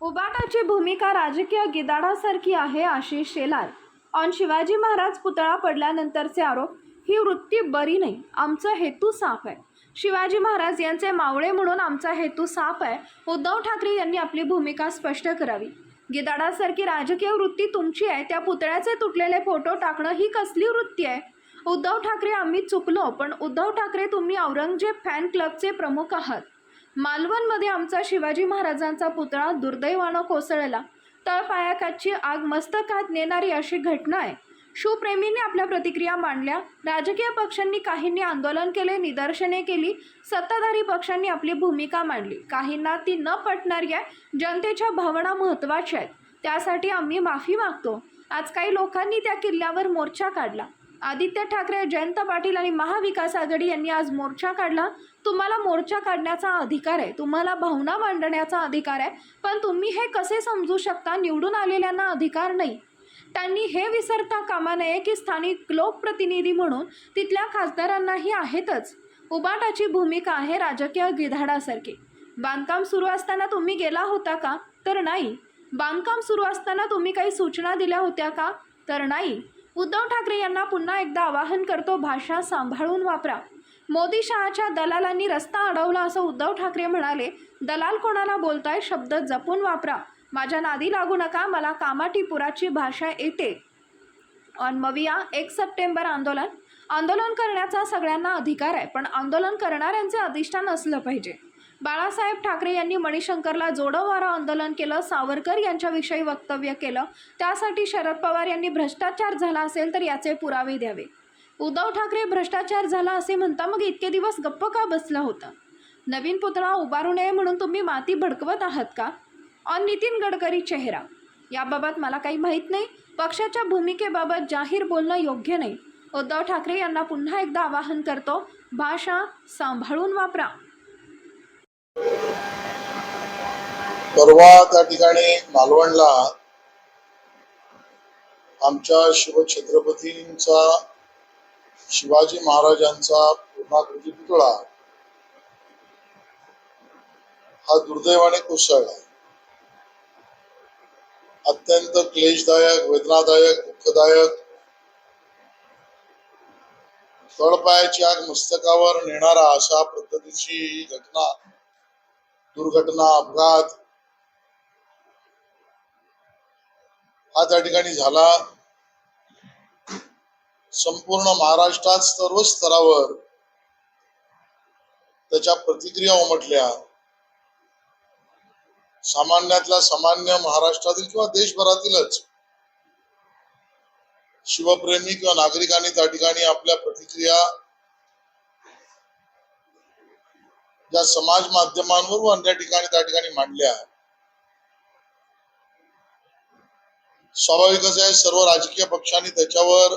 उबाटाची भूमिका राजकीय गिदाडासारखी आहे आशिष शेलार. ऑन शिवाजी महाराज पुतळा पडल्यानंतरचे आरोप ही वृत्ती बरी नाही आमचा हेतू साफ आहे. शिवाजी महाराज यांचे मावळे म्हणून आमचा हेतू साफ आहे. उद्धव ठाकरे यांनी आपली भूमिका स्पष्ट करावी. गिदाडासारखी राजकीय वृत्ती तुमची आहे त्या पुतळ्याचे तुटलेले फोटो टाकणं ही कसली वृत्ती आहे? उद्धव ठाकरे आम्ही चुकलो पण उद्धव ठाकरे तुम्ही औरंगजेब फॅन क्लबचे प्रमुख आहात. मालवणमध्ये आमचा शिवाजी महाराजांचा पुतळा दुर्दैवानं कोसळला. तळपायाकाची आग मस्तकात नेणारी अशी घटना आहे. शिवप्रेमींनी आपल्या प्रतिक्रिया मांडल्या. राजकीय पक्षांनी काहींनी आंदोलन केले निदर्शने केली. सत्ताधारी पक्षांनी आपली भूमिका मांडली. काहींना ती न पटणारी आहे. जनतेच्या भावना महत्त्वाच्या आहेत. त्यासाठी आम्ही माफी मागतो. आज काही लोकांनी त्या किल्ल्यावर मोर्चा काढला. आदित्य ठाकरे जयंत पाटील आणि महाविकास आघाडी यांनी आज मोर्चा काढला. तुम्हाला मोर्चा काढण्याचा अधिकार आहे. तुम्हाला भावना मांडण्याचा अधिकार आहे. पण तुम्ही हे कसे समजू शकता? निवडून आलेल्यांना अधिकार नाही. त्यांनी हे विसरता कामा नये की स्थानिक लोकप्रतिनिधी म्हणून तिथल्या खासदारांनाही आहेतच. उबाटाची भूमिका आहे राजकीय गिधाडासारखी. बांधकाम सुरू असताना तुम्ही गेला होता का? तर नाही. बांधकाम सुरू असताना तुम्ही काही सूचना दिल्या होत्या का? तर नाही. उद्धव ठाकरे यांना पुन्हा एकदा आवाहन करतो भाषा सांभाळून वापरा. मोदी शहाच्या दलालांनी रस्ता अडवला असं उद्धव ठाकरे म्हणाले. दलाल कोणाला बोलताय? शब्द जपून वापरा. माझ्या नादी लागू नका मला कामाटीपुराची भाषा येते. ऑन मविया एक सप्टेंबर आंदोलन. आंदोलन करण्याचा सगळ्यांना अधिकार आहे पण आंदोलन करणाऱ्यांचे अधिष्ठान असलं पाहिजे. बाळासाहेब ठाकरे यांनी मणिशंकरला जोडोवारा आंदोलन केलं सावरकर यांच्याविषयी वक्तव्य केलं. त्यासाठी शरद पवार यांनी भ्रष्टाचार झाला असेल तर याचे पुरावे द्यावे. उद्धव ठाकरे भ्रष्टाचार झाला असे म्हणता मग इतके दिवस गप्प का बसला होता? नवीन पुतळा उभारू नये म्हणून तुम्ही माती भडकवत आहात का ऑन नितीन गडकरी चेहरा. याबाबत मला काही माहीत नाही. पक्षाच्या भूमिकेबाबत जाहीर बोलणं योग्य नाही. उद्धव ठाकरे यांना पुन्हा एकदा आवाहन करतो भाषा सांभाळून वापरा. परवा त्या ठिकाणी मालवणला आमच्या शिवछत्रपतींचा शिवाजी महाराजांचा पूर्णाकृती पुतळा हा दुर्दैवाने कोसळला. अत्यंत क्लेशदायक वेदनादायक दुःखदायक. तळपायाची आग मस्तकावर नेणारा अशा पद्धतीची घटना दुर्घटना अपघात हा त्या ठिकाणी झाला. संपूर्ण महाराष्ट्रात सर्व स्तरावर त्याच्या प्रतिक्रिया उमटल्या. सामान्यातल्या सामान्य महाराष्ट्रातील किंवा देशभरातीलच शिवप्रेमी किंवा नागरिकांनी त्या ठिकाणी आपल्या प्रतिक्रिया ज्या समाज माध्यमांवर व अन्य ठिकाणी त्या ठिकाणी मांडल्या. स्वाभाविकच आहे सर्व राजकीय पक्षांनी त्याच्यावर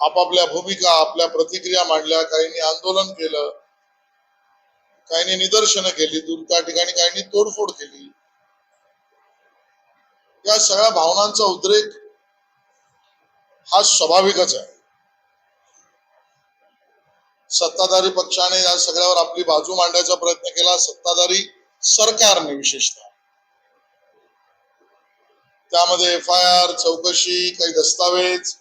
आपापल्या भूमिका आपल्या प्रतिक्रिया मांडल्या. काहींनी आंदोलन केलं काहींनी निदर्शनं केली दूर त्या ठिकाणी काहींनी तोडफोड केली. या सगळ्या भावनांचा उद्रेक हा स्वाभाविकच आहे. सत्ताधारी पक्षाने या सगळ्यावर आपली बाजू मांडायचा प्रयत्न केला. सत्ताधारी सरकारने विशेषतः. त्यामध्ये एफ आय आर चौकशी काही दस्तावेज.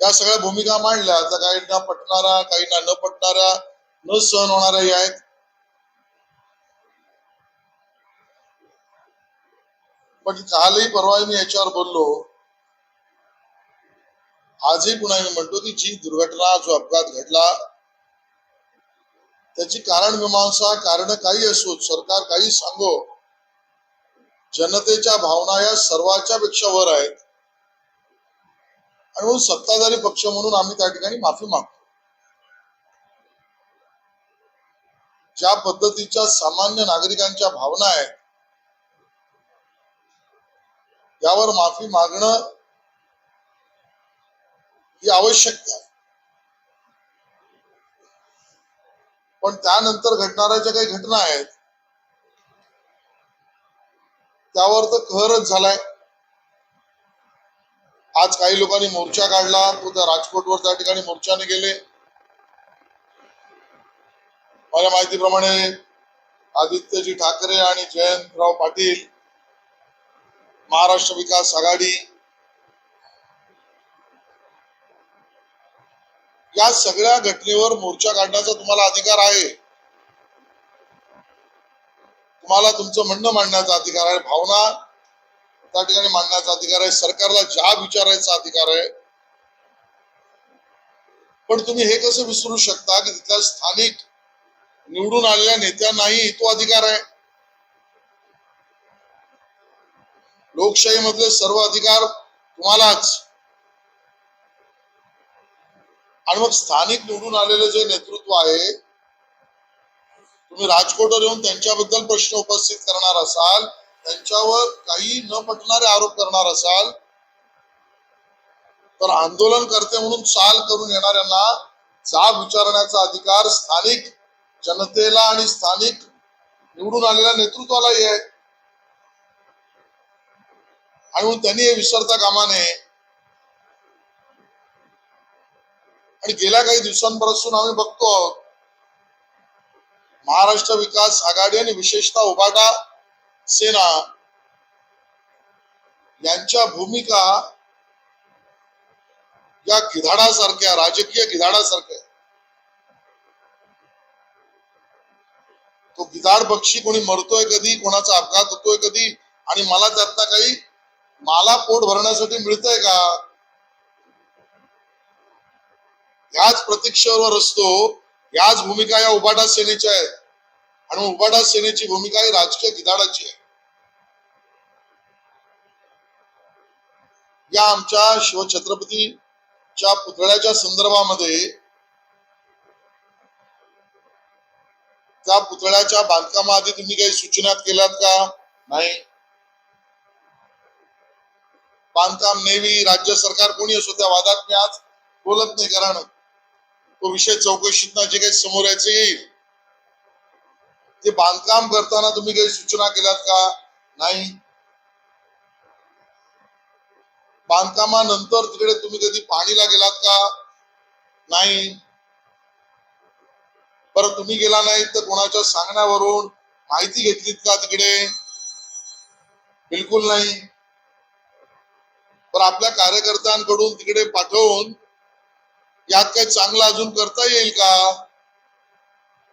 या सगळ्या भूमिका मांडल्या. आता काहींना पटणारा काहींना न पटणाऱ्या न सहन होणाऱ्याही आहेत. पण कालही परवा मी याच्यावर बोललो. आजही पुन्हा मी म्हणतो की जी दुर्घटना जो अपघात घडला त्याची कारण मीमांसा कारण काही असो सरकार काही सांगो जनतेच्या भावना या सर्वाच्या पेक्षा वर आहेत. आणि म्हणून सत्ताधारी पक्ष म्हणून आम्ही त्या ठिकाणी माफी मागतो. ज्या पद्धतीच्या सामान्य नागरिकांच्या भावना आहेत यावर माफी मागणं ही आवश्यक आहे. पण त्यानंतर घडणाऱ्या ज्या काही घटना आहेत त्यावर तर कहरच झालाय. आज काही लोकांनी मोर्चा काढला तो त्या राजकोटवर त्या ठिकाणी मोर्चाने गेले. माझ्या माहितीप्रमाणे आदित्यजी ठाकरे आणि जयंतराव पाटील महाराष्ट्र विकास आघाडी या सगळ्या घटनेवर मोर्चा काढण्याचा तुम्हाला अधिकार आहे. तुम्हाला तुमचं म्हणणं मांडण्याचा अधिकार आहे भावना त्या ठिकाणी मांडण्याचा अधिकार आहे सरकारला ज्या विचारायचा अधिकार आहे. पण तुम्ही हे कसं विसरू शकता की तिथल्या स्थानिक निवडून आलेल्या नेत्यांनाही तो अधिकार आहे? लोकशाही मधले सर्व अधिकार तुम्हालाच. आणि मग स्थानिक निवडून आलेले जे नेतृत्व आहे तुम्ही राजकोटवर येऊन त्यांच्याबद्दल प्रश्न उपस्थित करणार असाल त्यांच्यावर काही न पटणारे आरोप करणार असाल तर आंदोलन करते म्हणून चाल करून येणाऱ्यांना जाब विचारण्याचा अधिकार स्थानिक जनतेला आणि स्थानिक निवडून आलेल्या नेतृत्वालाही आहे. आणि म्हणून त्यांनी हे विसरता कामा नये. आणि गेल्या काही दिवसांपासून आम्ही बघतो आहोत महाराष्ट्र विकास आघाडी आणि विशेषतः उभाटा सेना यांच्या भूमिका या गिधाडासारख्या राजकीय गिधाडासारख्या तो गिधाड पक्षी कोणी मरतोय कधी कोणाचा अपघात होतोय कधी आणि मला त्यातला काही मला पोट भरण्यासाठी मिळतंय का? याच प्रतीक्षेवर असतो याच भूमिका या उबाटा सेनेच्या आहेत. आणि उबाटा सेनेची भूमिका ही राजकीय गिधाडाची आहे. या आमच्या शिवछत्रपतीच्या पुतळ्याच्या संदर्भामध्ये त्या पुतळ्याच्या बांधकामाआधी तुम्ही काही सूचना केल्यात का? नाही. बांधकाम नेहमी राज्य सरकार कोणी असो त्या वादात मी आज बोलत नाही कारण तो विषय चौकशीत जे काही समोर यायचं येईल. ते बांधकाम करताना तुम्ही काही सूचना केल्यात का? नाही. बांधकामानंतर तिकडे तुम्ही कधी पाणीला गेलात का? नाही. बरं तुम्ही गेला नाही तर कोणाच्या सांगण्यावरून माहिती घेतलीत का तिकडे? बिलकुल नाही. पण आपल्या कार्यकर्त्यांकडून तिकडे पाठवून यात काही चांगलं अजून करता येईल का?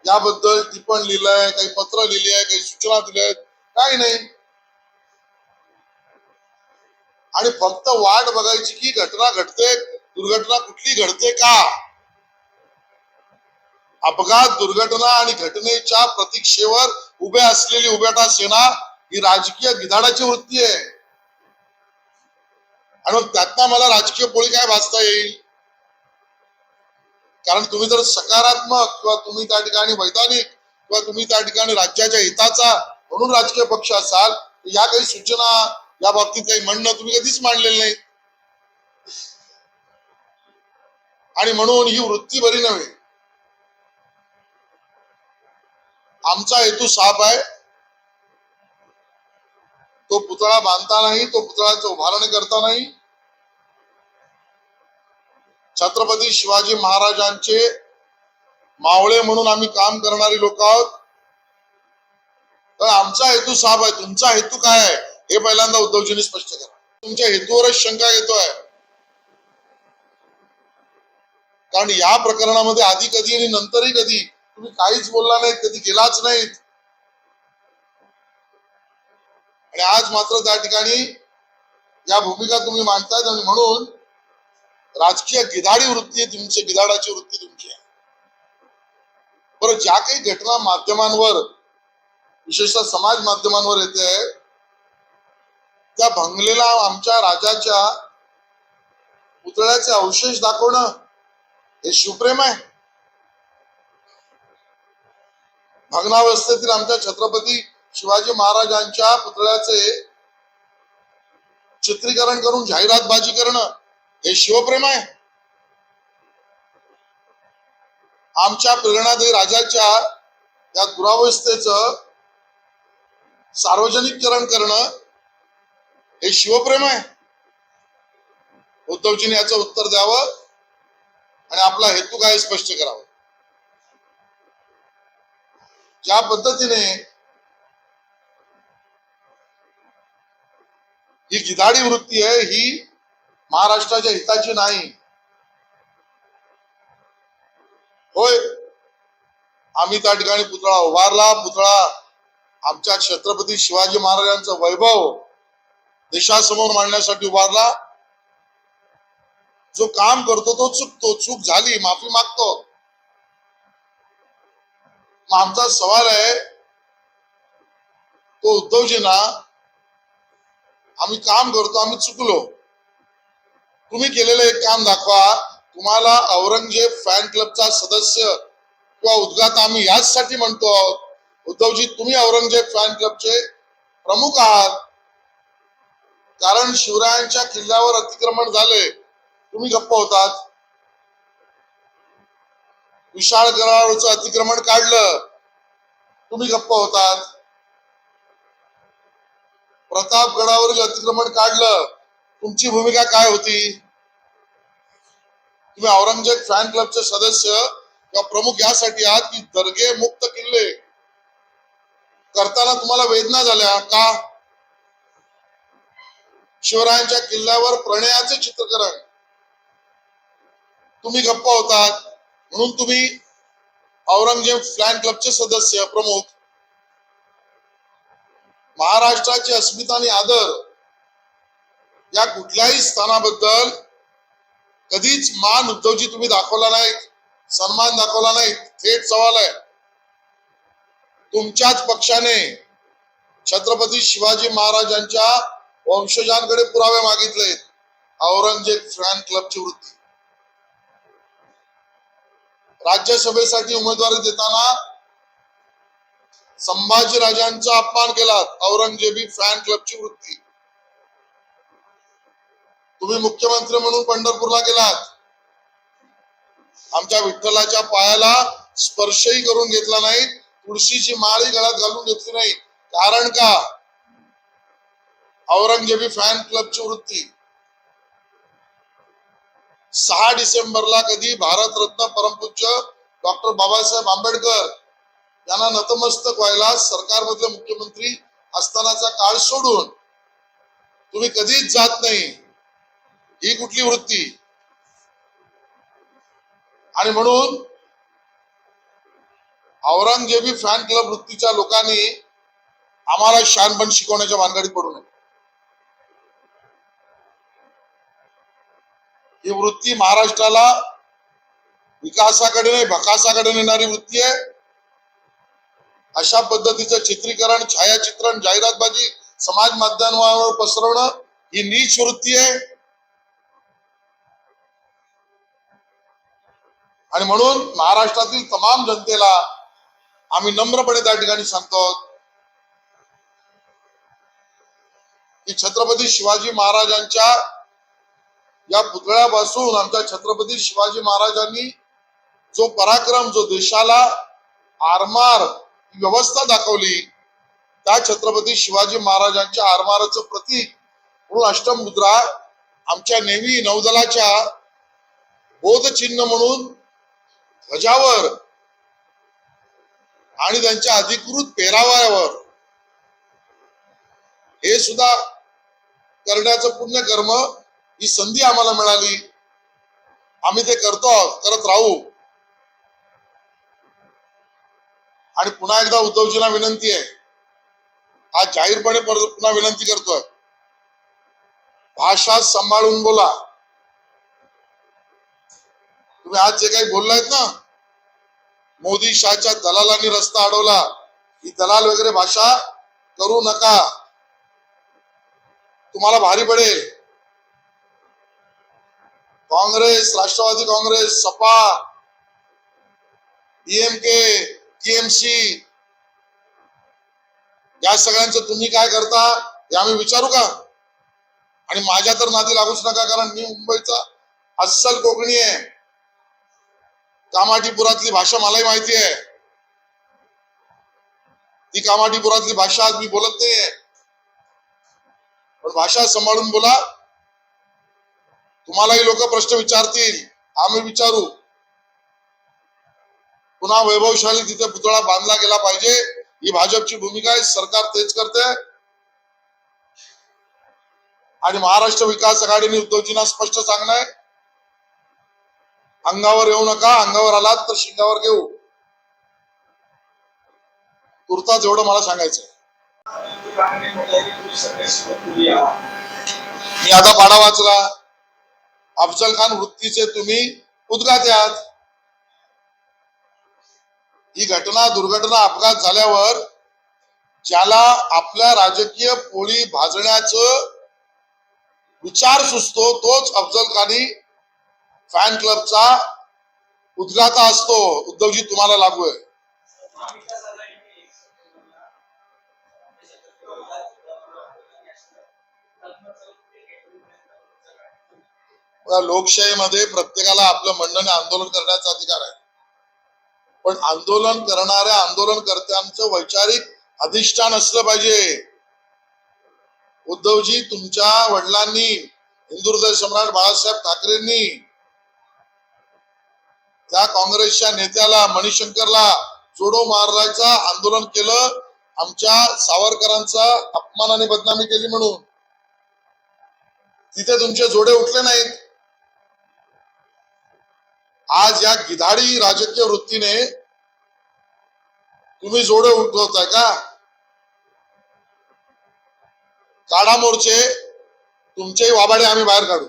याबद्दल टिपण लिहिलंय काही पत्र लिहिली आहे काही सूचना दिल्या आहेत. काही नाही. आणि फक्त वाट बघायची की घटना घडते दुर्घटना कुठली घडते का? अपघात दुर्घटना आणि घटनेच्या प्रतीक्षेवर उभ्या असलेली उभ्याटा सेना ही राजकीय गिधाडाची वृत्ती आहे. आणि मग त्यातनं मला राजकीय पोळी काय भाजता येईल? कारण तुम्ही जर सकारात्मक किंवा तुम्ही त्या ठिकाणी वैधानिक किंवा तुम्ही त्या ठिकाणी राज्याच्या हिताचा म्हणून राजकीय पक्ष असाल तर या काही सूचना या बाबतीत काही म्हणणं तुम्ही कधीच मांडलेलं नाही. आणि म्हणून ही वृत्ती बरी नव्हे. आमचा हेतू साफ आहे. तो पुतळा बांधता नाही तो पुतळ्याचं उभारणी करता नाही. छत्रपती शिवाजी महाराजांचे मावळे म्हणून आम्ही काम करणारी लोक आहोत. तर आमचा हेतू साफ आहे. तुमचा हेतू काय आहे? हे पहिल्यांदा उद्धवजींनी स्पष्ट करा तुमच्या हेतूवरच शंका येतोय. कारण या प्रकरणामध्ये आधी कधी आणि नंतरही कधी तुम्ही काहीच बोलला नाहीत कधी गेलाच नाहीत. आणि आज मात्र त्या ठिकाणी या भूमिका तुम्ही मांडतायत आणि म्हणून राजकीय गिधाडी वृत्ती आहे तुमची गिधाडाची वृत्ती तुमची आहे. बरं ज्या काही घटना माध्यमांवर विशेषतः समाज माध्यमांवर येते त्या भंगलेला आमच्या राजाच्या पुतळ्याचे अवशेष दाखवणं हे शिवप्रेम आहे. भग्नावस्थेतील आमच्या छत्रपती शिवाजी महाराजांच्या पुतळ्याचे चित्रीकरण करून जाहिरातबाजी करणं हे शिवप्रेम आहे. आमच्या प्रेरणादेवी राजाच्या या दुरावस्थेच सार्वजनिकरण करणं हे शिवप्रेम आहे. उद्धवजीने याचं उत्तर द्यावं आणि आपला हेतू काय स्पष्ट करावं. ज्या पद्धतीने ही गिधाडी वृत्ती आहे ही महाराष्ट्राच्या हिताची नाही. होय. आम्ही त्या ठिकाणी पुतळा उभारला. पुतळा आमच्या छत्रपती शिवाजी महाराजांचं वैभव देशासमोर मांडण्यासाठी उभारला. जो काम करतो तो चुकतो. चूक झाली माफी मागतो. मग आमचा सवाल आहे तो उद्धवजींना आम्ही काम करतो आम्ही चुकलो. तुम्ही केलेलं एक काम दाखवा. तुम्हाला औरंगजेब फॅन क्लबचा सदस्य किंवा उद्घात आम्ही याचसाठी म्हणतो आहोत. उद्धवजी तुम्ही औरंगजेब फॅन क्लबचे प्रमुख आहात. कारण शिवरायांच्या किल्ल्यावर अतिक्रमण झाले. तुम्ही गप्प होतात. विशाळ गरावरचं अतिक्रमण काढलं. तुम्ही गप्प होतात. प्रतापगडावर जे अतिक्रमण काढलं तुमची भूमिका काय होती? तुम्ही औरंगजेब फॅन क्लबचे सदस्य किंवा प्रमुख यासाठी आहात की दर्गे मुक्त किल्ले करताना तुम्हाला वेदना झाल्या का? शिवरायांच्या किल्ल्यावर प्रणयाचे चित्रकरण. तुम्ही गप्प होतात. म्हणून तुम्ही औरंगजेब फॅन क्लबचे सदस्य प्रमुख. महाराष्ट्राची अस्मिता आणि आदर या कुठल्याही स्थानाबद्दल कधीच मान उद्धवजी तुम्ही दाखवला नाही सन्मान दाखवला नाही थेट सवाल आहे. तुमच्याच पक्षाने छत्रपती शिवाजी महाराजांच्या वंशजांकडे पुरावे मागितले. औरंगजेब फॅन क्लबची वृत्ती. राज्यसभेसाठी उमेदवारी देताना संभाजी राजांचा अपमान केला औरंगजेबी फॅन क्लबची वृत्ती. तुम्ही मुख्यमंत्री म्हणून पंढरपूरला गेलात. आमच्या विठ्ठलाच्या पायाला स्पर्शही करून घेतला नाही तुळशीची माळी गळ्यात घालून घेतली नाही. कारण का? औरंगजेबी फॅन क्लबची वृत्ती. सहा डिसेंबरला कधी भारतरत्न परमपूज्य डॉक्टर बाबासाहेब आंबेडकर यांना नतमस्तक व्हायला सरकारमधले मुख्यमंत्री असतानाचा काळ सोडून तुम्ही कधीच जात नाही. ही कुठली वृत्ती? आणि म्हणून औरंगजेबी फॅन क्लब वृत्तीच्या लोकांनी आम्हाला शानपण शिकवण्याच्या भानगडीत पडू नये. ही वृत्ती महाराष्ट्राला विकासाकडे नाही भकासाकडे नेणारी वृत्ती आहे. अशा पद्धतीचं चित्रीकरण छायाचित्रण जाहिरातबाजी समाज माध्यमांवर पसरवणं ही नीच वृत्ती आहे. आणि म्हणून महाराष्ट्रातील तमाम जनतेला आम्ही नम्रपणे त्या ठिकाणी सांगतो की छत्रपती शिवाजी महाराजांच्या या पुतळ्यापासून आमच्या छत्रपती शिवाजी महाराजांनी जो पराक्रम जो देशाला आरमार व्यवस्था दाखवली त्या छत्रपती शिवाजी महाराजांच्या आरमाराचं प्रतीक म्हणून अष्टमुद्रा आमच्या नेव्ही नौदलाच्या बोधचिन्ह म्हणून ध्वजावर आणि त्यांच्या अधिकृत पेराव्यावर हे सुद्धा करण्याचं पुण्यकर्म ही संधी आम्हाला मिळाली. आम्ही ते करतो करत राहू. आणि पुन्हा एकदा उद्धवजीला विनंती आहे. हा जाहीरपणे परत पुन्हा विनंती करतोय. भाषा सांभाळून बोला. तुम्ही आज जे काही बोललायत ना मोदी शाहच्या दलालांनी रस्ता अडवला. ही दलाल वगैरे भाषा करू नका. तुम्हाला भारी पडेल. काँग्रेस राष्ट्रवादी काँग्रेस सपा डीएमके टीएमसी या सगळ्यांचं तुम्ही काय करता हे आम्ही विचारू का? आणि माझ्या तर नादी लागूच नका कारण मी मुंबईचा अस्सल कोकणी आहे. कामाठीपुरातली भाषा मलाही माहिती आहे. ती कामाठीपुरातली भाषा आज मी बोलत नाहीये. पण भाषा सांभाळून बोला. तुम्हालाही लोक प्रश्न विचारतील. आम्ही विचारू. पुन्हा वैभवशाली तिथे पुतळा बांधला गेला पाहिजे. ही भाजपची भूमिका आहे. सरकार तेच करते. आणि महाराष्ट्र विकास आघाडीने उद्धवजींना स्पष्ट सांगणं आहे अंगावर येऊ नका अंगावर आलात तर शिंगावर घेऊ. तुरता जेवढं मला सांगायचं मी आता पाडा वाचला. अफजल खान वृत्तीचे तुम्ही उद्गात आहात ही घटना दुर्घटना अपघात झाल्यावर ज्याला आपल्या राजकीय पोळी भाजण्याचं विचार सुचतो तोच अफजल खानी फॅन क्लबचा उद्गाता असतो. उद्धवजी तुम्हाला लागू आहे. लोकशाहीमध्ये प्रत्येकाला आपलं म्हणणं आंदोलन करण्याचा अधिकार आहे. पण आंदोलन करणाऱ्या आंदोलनकर्त्यांचं वैचारिक अधिष्ठान असलं पाहिजे. उद्धवजी तुमच्या वडिलांनी हिंदू हृदय सम्राट बाळासाहेब ठाकरेंनी त्या काँग्रेसच्या नेत्याला मणिशंकरला जोडो मारायचा आंदोलन केलं. आमच्या सावरकरांचा अपमानाने बदनामी केली म्हणून. तिथे तुमचे जोडे उठले नाहीत. आज या गिधाडी राजकीय वृत्तीने तुम्ही जोडे उठवताय का? काढा मोर्चे तुमचेही वाबाडे आम्ही बाहेर काढू.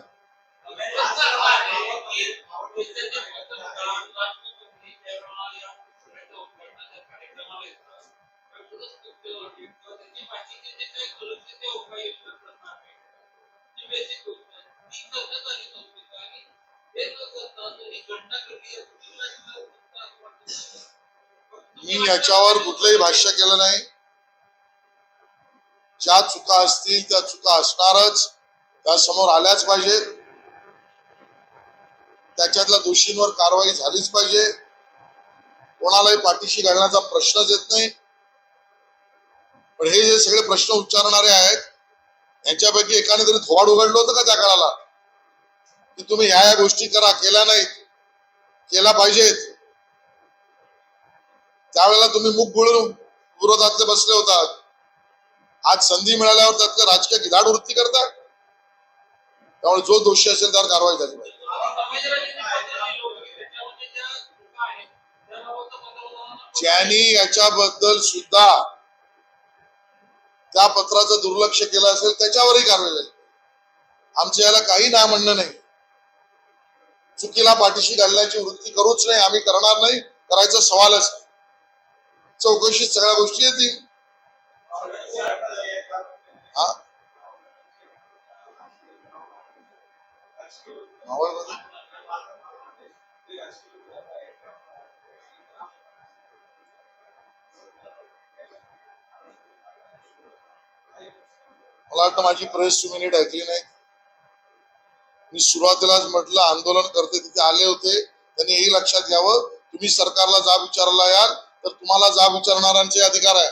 मी याच्यावर कुठलंही भाष्य केलं नाही. ज्या चुका असतील त्या चुका असणारच त्या समोर आल्याच पाहिजेत त्याच्यातल्या दोषींवर कारवाई झालीच पाहिजे. कोणालाही पाठीशी घालण्याचा प्रश्नच येत नाही. पण हे जे सगळे प्रश्न उच्चारणारे आहेत यांच्यापैकी एकाने तरी थोवाड उघडलं होतं का त्या काळाला? की तुम्ही ह्या या गोष्टी करा केल्या नाहीत केला पाहिजेत. त्यावेळेला तुम्ही मुख गुळून विरोधातले बसले होतात. आज संधी मिळाल्यावर त्यातलं राजकीय गिधाड वृत्ती करतात. त्यामुळे जो दोषी असेल त्यावर कारवाई झाली पाहिजे. ज्यांनी याच्याबद्दल सुद्धा त्या पत्राचं दुर्लक्ष केलं असेल त्याच्यावरही कारवाई झाली आमच्या याला काही ना म्हणणं नाही. चुकीला पाठीशी घालण्याची वृत्ती करूच नाही आम्ही करणार नाही करायचा सवालच चौकशीत सगळ्या गोष्टी येतील. हा? मला वाटतं माझी प्रेस तुम्ही नीट ऐकली नाही मी सुरुवातीलाच म्हटलं आंदोलन करते तिथे आले होते. त्यांनी हेही लक्षात घ्यावं. तुम्ही सरकारला जाब विचारायला याल तर तुम्हाला जाब विचारणाऱ्यांचे अधिकार आहे.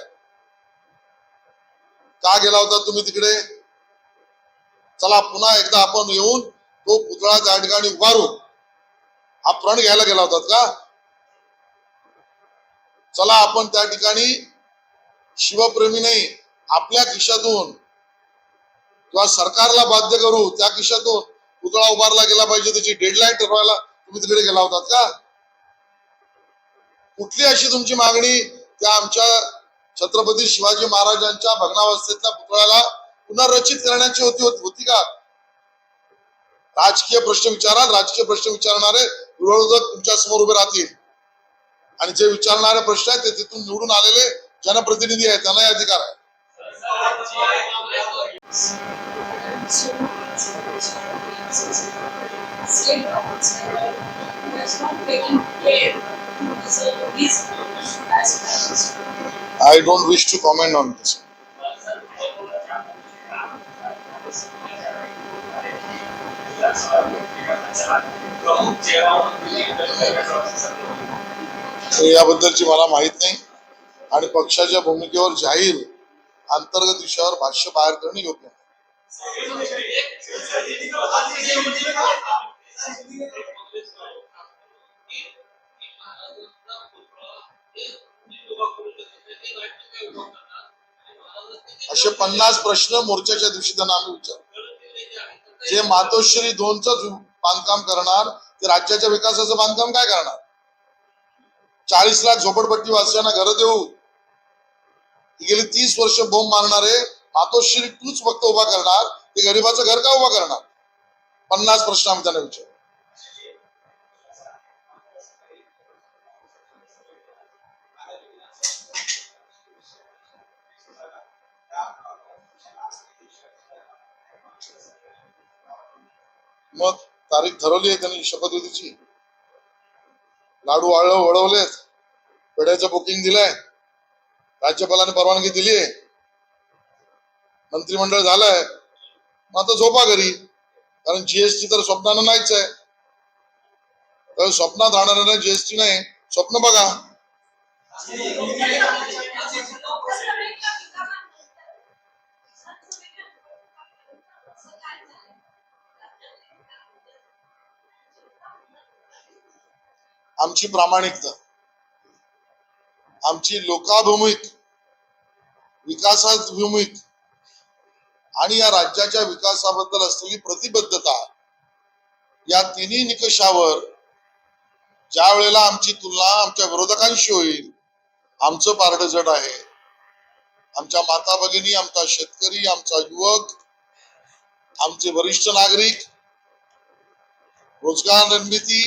का गेला होता तुम्ही तिकडे? चला पुन्हा एकदा आपण येऊन तो पुतळा त्या ठिकाणी उभारू हा प्रण घ्यायला गेला होता का? चला आपण त्या ठिकाणी शिवप्रेमी नाही आपल्या खिशातून किंवा सरकारला बाध्य करू त्या खिशातून. पुतळा उभारला गेला पाहिजे त्याची डेडलाईन ठरवायला तुम्ही तिकडे गेला होतात का? कुठली अशी तुमची मागणी त्या आमच्या छत्रपती शिवाजी महाराजांच्या भग्नावस्थेतल्या पुतळ्याला पुनर्रचित करण्याची होती होती का? राजकीय प्रश्न विचारा राजकीय प्रश्न विचारणारे विरोधक तुमच्यासमोर उभे राहतील. आणि जे विचारणारे प्रश्न आहेत ते तिथून निवडून आलेले जनप्रतिनिधी आहेत त्यांनाही अधिकार आहे. State governments has not taken care to preserve these aspects. I don't wish to comment on this. तर याबद्दलची मला माहीत नाही आणि पक्षाच्या भूमिकेवर जाहीर अंतर्गत विषयावर भाष्य बाहेर करणं योग्य नाही असे पन्नास प्रश्न मोर्चाच्या दिवशी त्यांना आम्ही विचारतो जे मातोश्री दोनच बांधकाम करणार ते राज्याच्या विकासाचं बांधकाम काय करणार? चाळीस लाख झोपडपट्टी वासियांना घर देऊ. गेली तीस वर्ष बोंब मारणारे मातोश्री तूच फक्त उभा करणार ते गरीबाचं घर का उभा करणार? पन्नास प्रश्न आम्ही त्यांना विचार. मग तारीख ठरवली आहे त्यांनी शपथविधीची. लाडू वाळ वळवलेत पेढ्याचं बुकिंग दिलंय राज्यपालाने परवानगी दिली आहे मंत्रिमंडळ झालंय. मग आता झोपा घरी. कारण जीएसटी तर स्वप्नानं नाहीच आहे. तर स्वप्नात राहणार जीएसटी नाही. स्वप्न बघा. आमची प्रामाणिकता. आमची लोकाभिमुख विकासाभिमुख आणि या राज्याच्या विकासाबद्दल असलेली प्रतिबद्धता या तिन्ही निकषावर ज्या वेळेला आमची तुलना आमच्या विरोधकांशी होईल आमचं पारड जड आहे. आमच्या माता भगिनी आमचा शेतकरी आमचा युवक आमचे वरिष्ठ नागरिक रोजगार निर्मिती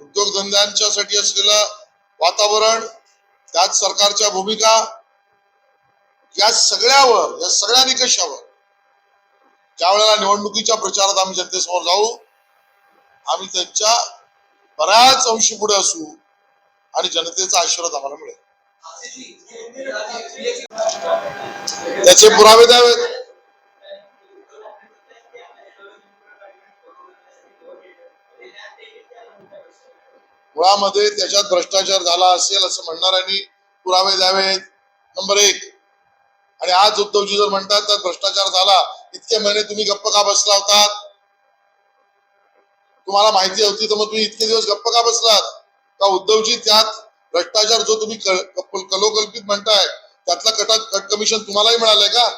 उद्योगधंद्यांच्यासाठी असलेलं वातावरण त्याच सरकारच्या भूमिका या सगळ्यावर या सगळ्या निकषावर त्यावेळेला निवडणुकीच्या प्रचारात आम्ही जनतेसमोर जाऊ आम्ही त्यांच्या बऱ्याच अंशी पुढे असू आणि जनतेचा आशीर्वाद आम्हाला मिळेल. त्याचे पुरावे द्यावेत. मुळामध्ये त्याच्यात भ्रष्टाचार झाला असेल असं म्हणणाऱ्यांनी पुरावे द्यावेत. नंबर एक. आणि आज उद्धवजी जर म्हणतात तर भ्रष्टाचार झाला इतके महिने तुम्ही गप्प का बसला होतात? तुम्हाला माहिती होती तर मग तुम्ही इतके दिवस गप्प का बसलात? का उद्धवजी त्यात भ्रष्टाचार जो तुम्ही कलोकल्पित म्हणताय त्यातला कटा कट कमिशन तुम्हालाही मिळालंय का?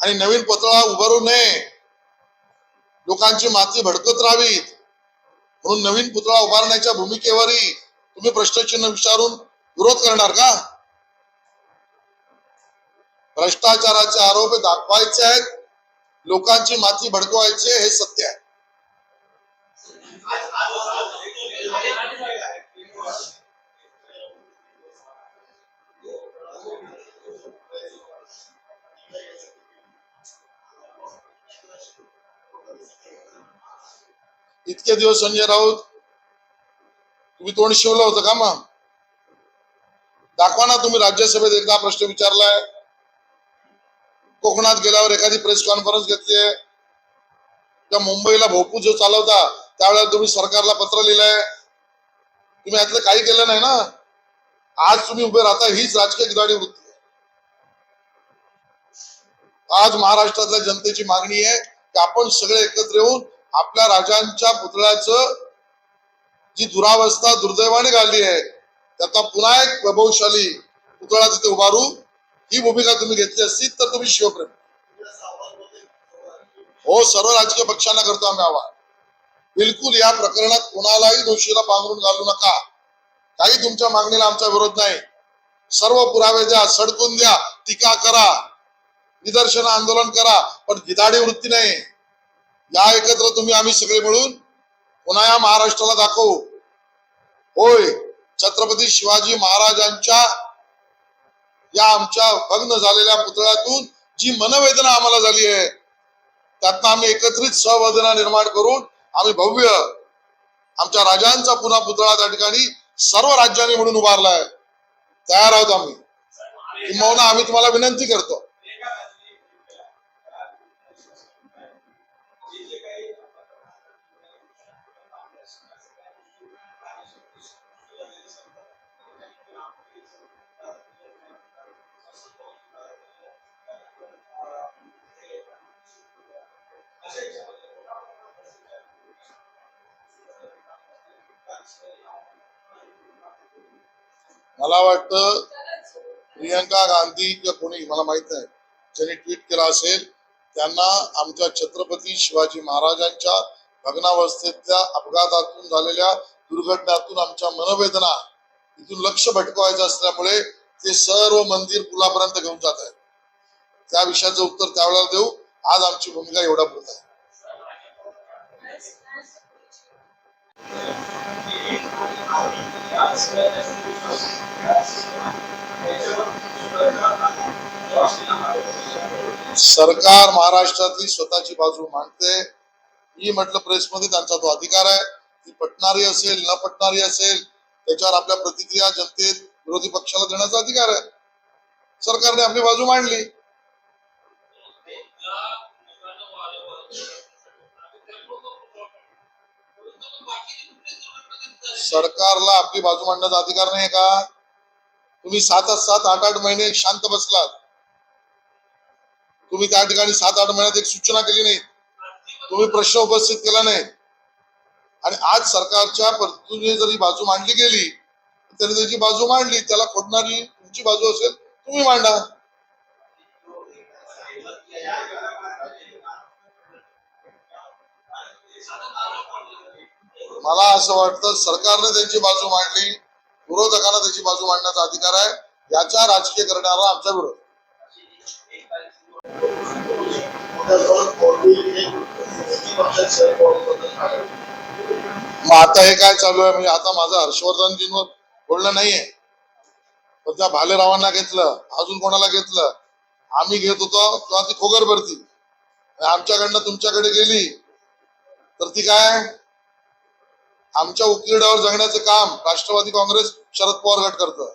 आणि नवीन पुतळा उभारू नये. लोकांची माती भडकत राहावीत. म्हणून नवीन पुतळा उभारण्याच्या भूमिकेवरही तुम्ही प्रश्नचिन्ह विचारून विरोध करणार का? भ्रष्टाचाराचे आरोप दाखवायचे आहेत. लोकांची माती भडकवायचे हे सत्य आहे. इतके दिवस संजय राऊत तुम्ही तोंड शिवलं होतं का मग? दाखवा ना तुम्ही राज्यसभेत एकदा प्रश्न विचारलाय. कोकणात गेल्यावर एखादी प्रेस कॉन्फरन्स घेतलीये. त्या मुंबईला भोपू जो चालवता त्यावेळेला तुम्ही सरकारला पत्र लिहिलंय. तुम्ही यातलं काही केलं नाही ना? आज तुम्ही उभे राहता हीच राजकीय गिदाडी वृत्ती आज महाराष्ट्रातल्या जनतेची मागणी आहे की आपण सगळे एकत्र येऊन आपल्या राजांच्या पुतळ्याचं जी दुरावस्था दुर्दैवाने घालली आहे त्याचा पुन्हा एक प्रभावशाली पुतळा तिथे उभारू ही भूमिका तुम्ही घेतली असती तर तुम्ही शिवप्रेम. हो सर्व राजकीय पक्षांना करतो आम्ही आवाहन. बिलकुल या प्रकरणात कोणालाही दोषीला पांघरून घालू नका. काही तुमच्या मागणीला आमचा विरोध नाही. सर्व पुरावे द्या सडकून द्या टीका करा. निदर्शन आंदोलन करा पण गिदाडी वृत्ती नाही. या एकत्र तुम्ही आम्ही सगळे मिळून पुन्हा या महाराष्ट्राला दाखवू. होय छत्रपती शिवाजी महाराजांच्या या आमच्या भग्न झालेल्या पुतळ्यातून जी मनवेदना आम्हाला झाली आहे त्यातनं आम्ही एकत्रित सहवेदना निर्माण करून आम्ही भव्य आमच्या राजांचा पुन्हा पुतळा त्या ठिकाणी सर्व राज्यांनी म्हणून उभारलाय तयार आहोत आम्ही. किंवा आम्ही तुम्हाला विनंती करतो. मला वाटतं प्रियंका गांधी किंवा कोणी मला माहीत नाही ज्यांनी ट्विट केला असेल त्यांना आमच्या छत्रपती शिवाजी महाराजांच्या भग्नावस्थेतल्या अपघातातून झालेल्या दुर्घटनेतून आमच्या मनोवेदना इथून लक्ष भटकवायचं असल्यामुळे ते सर्व मंदिर पुलापर्यंत घेऊन जात आहेत. त्या विषयाचं उत्तर त्यावेळेला देऊ. आज आमची भूमिका एवढा पुरत आहे. सरकार महाराष्ट्रातली स्वतःची बाजू मांडते. मी म्हटलं प्रेसमध्ये त्यांचा तो अधिकार आहे. ती पटणारी असेल न पटणारी असेल त्याच्यावर आपल्या प्रतिक्रिया जनतेत विरोधी पक्षाला देण्याचा अधिकार आहे. सरकारने आपली बाजू मांडली. सरकारला आपली बाजू मांडण्याचा अधिकार नाही का? तुम्ही सात सात आठ आठ महिने शांत बसलात. तुम्ही त्या ठिकाणी सात आठ महिन्यात एक सूचना केली नाही तुम्ही प्रश्न उपस्थित केला नाही आणि आज सरकारच्या पद्धतीने जरी बाजू मांडली गेली तरी त्याची बाजू मांडली त्याला खोडणारी तुमची बाजू असेल तुम्ही मांडा. मला असं वाटतं सरकारने त्यांची बाजू मांडली विरोधकांना त्याची बाजू मांडण्याचा अधिकार आहे. याचा राजकीय करणारा आमचा विरोध. मग आता हे काय चालू आहे? म्हणजे आता माझं हर्षवर्धनजींवर बोलणं नाहीये. पण त्या भालेरावांना घेतलं अजून कोणाला घेतलं? आम्ही घेत होतो तेव्हा ती खोगर भरती आमच्याकडनं तुमच्याकडे गेली तर ती काय? आमच्या उकिरड्यावर जगण्याचं काम राष्ट्रवादी काँग्रेस शरद पवार गट करतं.